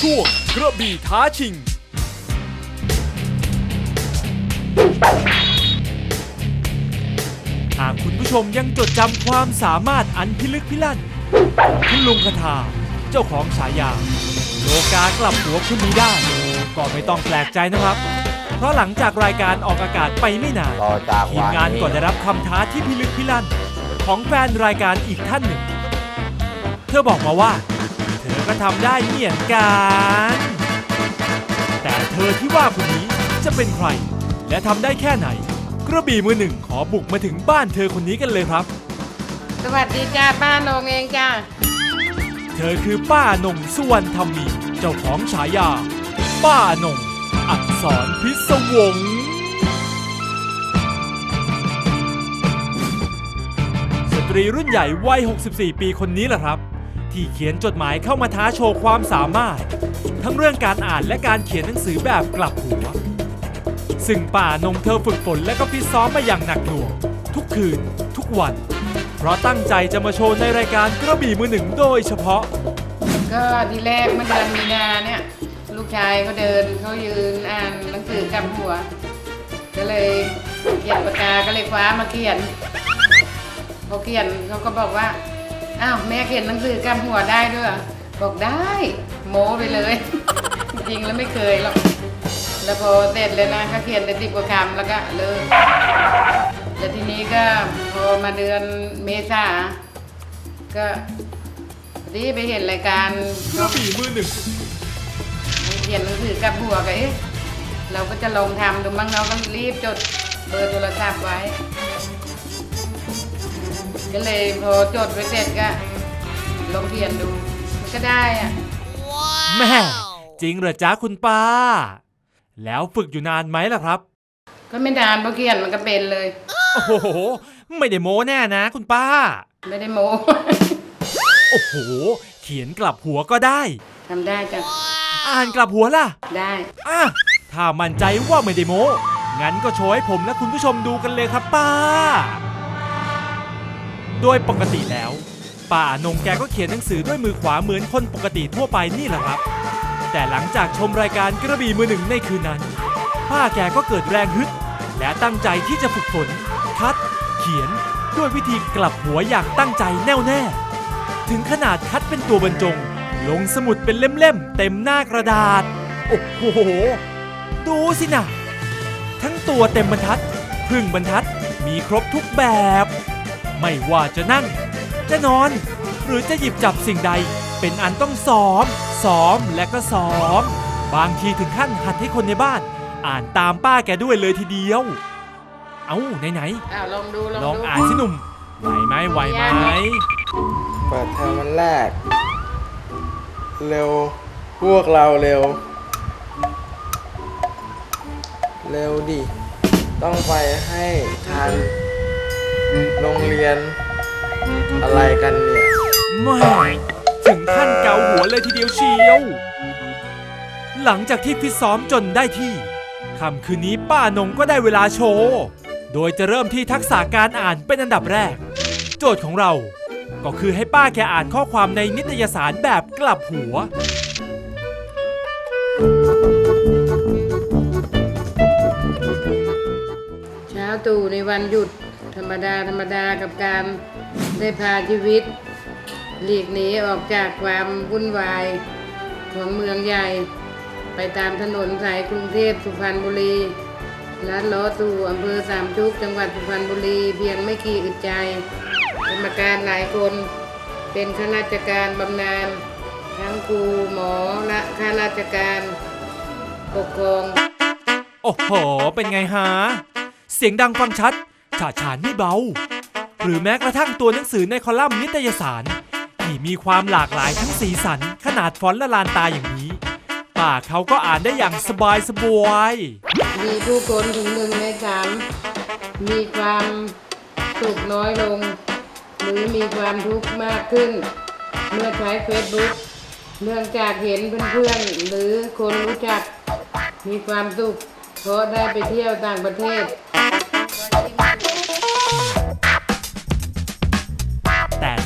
ช่วงกระบี่ท้าชิง หากคุณผู้ชมยังจดจำความสามารถอันพิลึกพิลั่นของคุณลุงคทาเจ้าของฉายา โลกากลับหัวคุณนี้ได้ ก็ไม่ต้องแปลกใจนะครับ เพราะหลังจากรายการออกอากาศไปไม่นานต่อจากทีมวันงานนี้ก็ได้รับคำท้าที่พิลึกพิลั่น ของแฟนรายการอีกท่านหนึ่ง เธอบอกมาว่าเธอ ก็ทำได้เหมือนกัน แต่เธอที่ว่าคนนี้จะเป็นใคร และทำได้แค่ไหน กระบี่มือหนึ่งขอบุกมาถึงบ้านเธอคนนี้กันเลยครับ สวัสดีจ้าป้าโหนงเองจ้าเธอคือป้านงสุวรรณธรรมี เจ้าของฉายา ป้านงอักษรพิศวงสตรีรุ่นใหญ่วัย 64 ปีคนนี้แหละครับ ที่เขียนจดหมายเข้ามาท้าโชว์ความสามารถ ทั้งเรื่องการอ่านและการเขียนหนังสือแบบกลับหัว ซึ่งป่านงเธอฝึกฝนและก็ฟิตซ้อมมาอย่างหนักหน่วง ทุกคืน ทุกวัน เพราะตั้งใจจะมาโชว์ในรายการกระบี่มือหนึ่งโดยเฉพาะ ก็ทีแรกเมื่อเดือนมีนาเนี่ยลูกชายเขาเดินเขายืนอ่านหนังสือกับหัว ก็เลยเขียนปากกาก็เลยคว้ามาเขียนพอเขียนเขาก็บอกว่า อ้าวแม่เขียนหนังสือกับหัวได้ด้วยเหรอบอกได้ โม้ไปเลย จริงแล้วไม่เคยหรอก แล้วพอเสร็จเลยนะก็เขียนได้สิบกว่าคำแล้วก็เลิกแล้วทีนี้ก็พอมาเดือนเมษาก็พอดีไปเห็นรายการกระบี่มือหนึ่งเขียนหนังสือกับหัวก็เอ๊ะเราก็จะลองทำดูมั้งเราก็รีบจดเบอร์โทรศัพท์ไว้ ก็เลยพอจดไว้เสร็จก็ลองเขียนดูมันก็ได้อะแม่จริงเหรอจ๊ะคุณป้า แล้วฝึกอยู่นานไหมล่ะครับ ก็ไม่นานพอเขียนมันก็เป็นเลย โอ้โห ไม่ได้โม้แน่นะคุณป้า ไม่ได้โม้โอ้โห เขียนกลับหัวก็ได้ ทำได้จ้ะอ่านกลับหัวล่ะ ได้อะถ้ามั่นใจว่าไม่ได้โม้ งั้นก็โชว์ให้ผมและคุณผู้ชมดูกันเลยครับป้า โดยปกติแล้วป้านงแกก็เขียนหนังสือด้วยมือขวาเหมือนคนปกติทั่วไปนี่แหละครับ แต่หลังจากชมรายการกระบี่มือหนึ่งในคืนนั้น ป้าแกก็เกิดแรงฮึด และตั้งใจที่จะฝึกฝน คัด เขียนด้วยวิธีกลับหัวอย่างตั้งใจแน่วแน่ ถึงขนาดคัดเป็นตัวบรรจง ลงสมุดเป็นเล่มๆเต็มหน้ากระดาษ โอ้โห ดูสินะทั้งตัวเต็มบรรทัดครึ่งบรรทัดมีครบทุกแบบ ไม่ว่าจะนั่ง จะนอน หรือจะหยิบจับสิ่งใด เป็นอันต้องซ้อม ซ้อมและก็ซ้อม บางทีถึงขั้นหัดให้คนในบ้าน อ่านตามป้าแกด้วยเลยทีเดียว เอาไหนอ้าวลองดูลองๆลองดูอ่านสิหนุ่มไหวไหมไหวไหมเปิดเทอมวันแรก เร็วพวกเราเร็ว เร็วดิ ต้องไปให้ทัน โรงเรียนอะไรกันเนี่ยแม่ถึงขั้นเกาหัวเลยทีเดียวเชียว หลังจากที่ฟิตซ้อมจนได้ที่ค่ำคืนนี้ป้านงก็ได้เวลาโชว์ โดยจะเริ่มที่ทักษะการอ่านเป็นอันดับแรก โจทย์ของเรา ก็คือให้ป้าแกอ่านข้อความในนิตยสารแบบกลับหัวเช้าตู่ในวันหยุด ธรรมดาธรรมดากับการได้พาชีวิต หลีกหนีออกจากความวุ่นวายของเมืองใหญ่ ไปตามถนนสายกรุงเทพสุพรรณบุรีลัดล้อสู่อำเภอสามชุกจังหวัดสุพรรณบุรีเพียงไม่กี่อึดใจกรรมการหลายคนเป็นข้าราชการบำนาญทั้งครูหมอและข้าราชการปกครอง โอ้โห เป็นไงฮะ เสียงดังฟังชัด ฉาฉานไม่เบา หรือแม้กระทั่งตัวหนังสือในคอลัมน์นิตยสารที่มีความหลากหลายทั้งสีสัน ขนาดฟอนต์ละลานตาอย่างนี้ป้าเขาก็อ่านได้อย่างสบายสบายมีผู้คนถึงหนึ่งในสามมีความสุขน้อยลง หรือมีความทุกข์มากขึ้น เมื่อใช้เฟซบุ๊กเนื่องจากเห็นเพื่อนๆ หรือคนรู้จัก มีความสุขเพราะได้ไปเที่ยวต่างประเทศ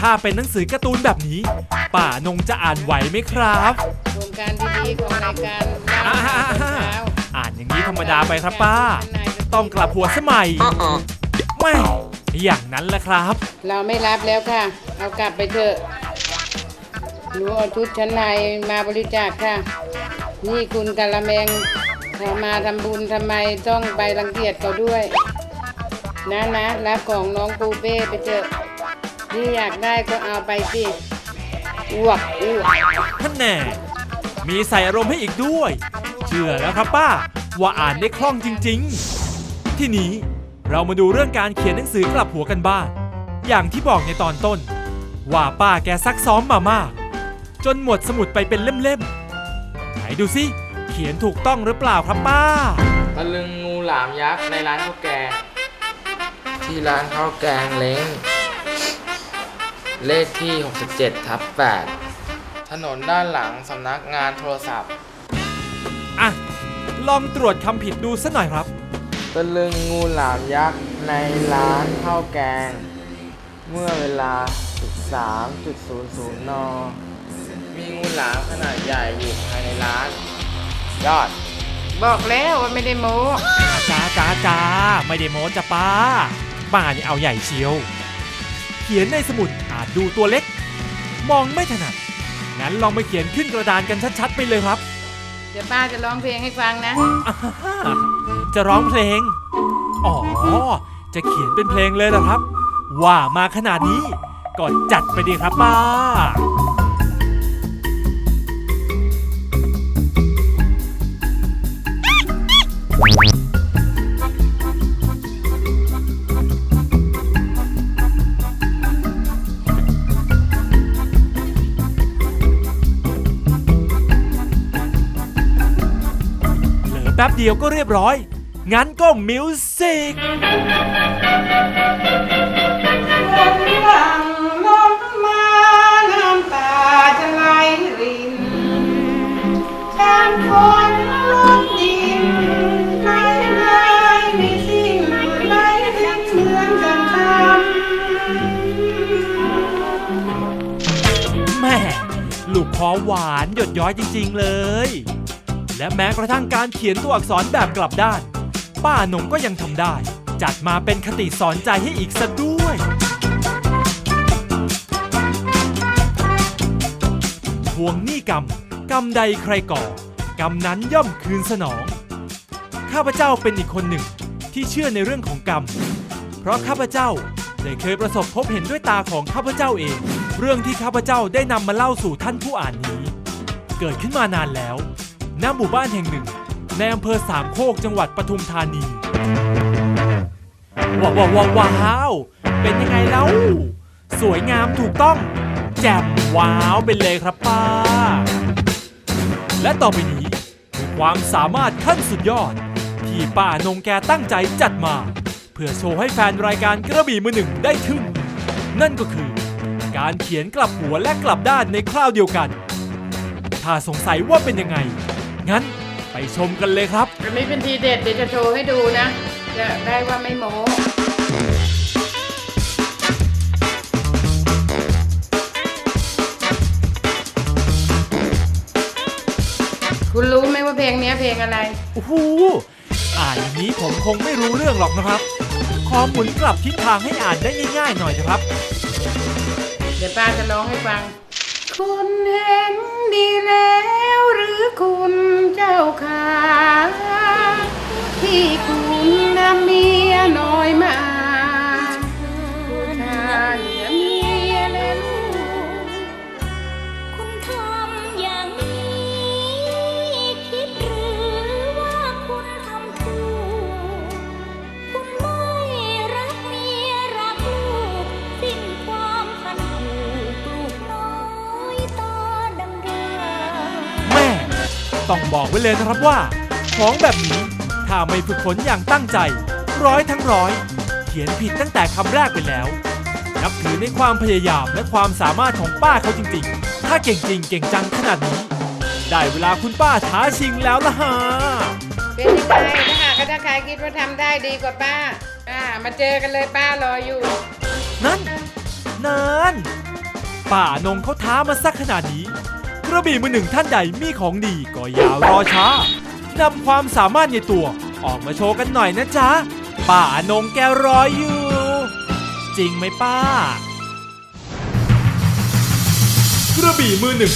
ถ้าเป็นหนังสือการ์ตูนแบบนี้ป้านงจะอ่านไหวไหมครับโครงการดีๆของรายการเล่าอ่าข่าวตอนเช้าอ่านอย่างนี้ธรรมดาไปครับป้า ต้องกลับหัวสมัยไม่อย่างนั้นแหละครับ เราไม่รับแล้วค่ะ เอากลับไปเถอะหนูเอาชุดชั้นในมาบริจาคค่ะ นี่คุณกะละแมงเขามาทำบุญทำไมต้องไปรังเกียจเขาด้วย นะนะรับของน้องปูเป้ไปเถอะ นี่อยากได้ก็เอาไปสิอ้วกอ้วกท่านแน่มีใส่อารมณ์ให้อีกด้วย เชื่อแล้วครับป้า ว่าอ่านได้คล่องจริง ๆ ที่นี้เรามาดูเรื่องการเขียนหนังสือกลับหัวกันบ้าง อย่างที่บอกในตอนต้น ว่าป้าแกซักซ้อมมามาก จนหมดสมุดไปเป็นเล่มๆ ไหนดูสิเขียนถูกต้องหรือเปล่าครับป้า ตะลึงงูหลามยักษ์ในร้านข้าวแกงที่ร้านข้าวแกงเล้ง เลขที่ 67ทับ8ถนนด้านหลังสำนักงานโทรศัพท์ อะ ลองตรวจคำผิดดูสัหน่อยครับ ตะลึงงูหลามยักษ์ในร้านข้าวแกง เมื่อเวลา 13.00 น มีงูหลามขนาดใหญ่อยู่ภายในร้าน ยอด บอกแล้วว่าไม่ได้โม้จ้าจ้าจ้าไม่ได้โม้จ้ะป้า ป้านี่เอาใหญ่เชียว เขียนในสมุดอาจดูตัวเล็ก มองไม่ถนัด งั้นลองมาเขียนขึ้นกระดานกันชัดๆ ไปเลยครับ เดี๋ยวป้าจะร้องเพลงให้ฟังนะอ่าฮ่าจะร้องเพลง อ๋อ จะเขียนเป็นเพลงเลยเหรอครับ ว่ามาขนาดนี้ ก็จัดไปดีครับป้า เหลือแป๊บเดียวก็เรียบร้อย งั้นก็มิวสิกหลังลงมาน้ำตาจะไหลรินจานฝนลงดินไหลไหลไม่สิ้นไหลรินเหมือนกันทแม่ลูกคอหวานหยดย้อยจริง ๆ เลย และแม้กระทั่งการเขียนตัวอักษรแบบกลับด้าน ป้าหนงก็ยังทำได้ จัดมาเป็นคติสอนใจให้อีกซะด้วย ทวงหนี้กรรม กรรมใดใครก่อ กรรมนั้นย่อมคืนสนอง ข้าพเจ้าเป็นอีกคนหนึ่งที่เชื่อในเรื่องของกรรม เพราะข้าพเจ้าได้เคยประสบพบเห็นด้วยตาของข้าพเจ้าเอง เรื่องที่ข้าพเจ้าได้นำมาเล่าสู่ท่านผู้อ่านนี้ เกิดขึ้นมานานแล้ว ณหมู่บ้านแห่งหนึ่ง ในอำเภอสามโคกจังหวัดปทุมธานีว้าวว้าวว้าวว้าวเป็นยังไงแล้ว สวยงามถูกต้อง แจ่มว้าวไปเลยครับป้า และต่อไปนี้คือความสามารถขั้นสุดยอด ที่ป้านงแกตั้งใจจัดมา เพื่อโชว์ให้แฟนรายการกระบี่มือหนึ่งได้ทึ่งนั่นก็คือ การเขียนกลับหัวและกลับด้านในคราวเดียวกัน ถ้าสงสัยว่าเป็นยังไง งั้น ไปชมกันเลยครับำอันนี้เป็นทีเด็ดเดี๋ยวจะโชว์ให้ดูนะ จะได้ว่าไม่โม้คุณรู้ไหมว่าเพลงเนี้ยเพลงอะไร โอ้โหอ่านอย่างนี้ผมคงไม่รู้เรื่องหรอกนะครับ ขอหมุนกลับทิศทางให้อ่านได้ง่ายๆหน่อยนะครับ เดี๋ยวป้าจะร้องให้ฟัง คุณเห็นดีแล้วหรือคุณเจ้าขาที่ ต้องบอกไว้เลยนะครับว่า ของแบบนี้ถ้าไม่ฝึกฝนอย่างตั้งใจ ร้อยทั้งร้อย เขียนผิดตั้งแต่คำแรกไปแล้ว นับถือในความพยายามและความสามารถของป้าเขาจริงๆ ถ้าเก่งจริงเก่งจังขนาดนี้ ได้เวลาคุณป้าท้าชิงแล้วละฮะเป็นยังไงถ้าหากว่าถ้าใครคิดว่าทำได้ดีกว่าป้าอ่ามาเจอกันเลยป้ารออยู่ นั่นนั่นป้านงเขาท้ามาสักขนาดนี้ค กระบี่มือหนึ่งท่านใดมีของดีก็อย่ารอช้านำความสามารถในตัว ออกมาโชว์กันหน่อยนะจ๊ะ ป้าอนงแกรออยู่ จริงไหมป้ากระบี่มือหนึ่ง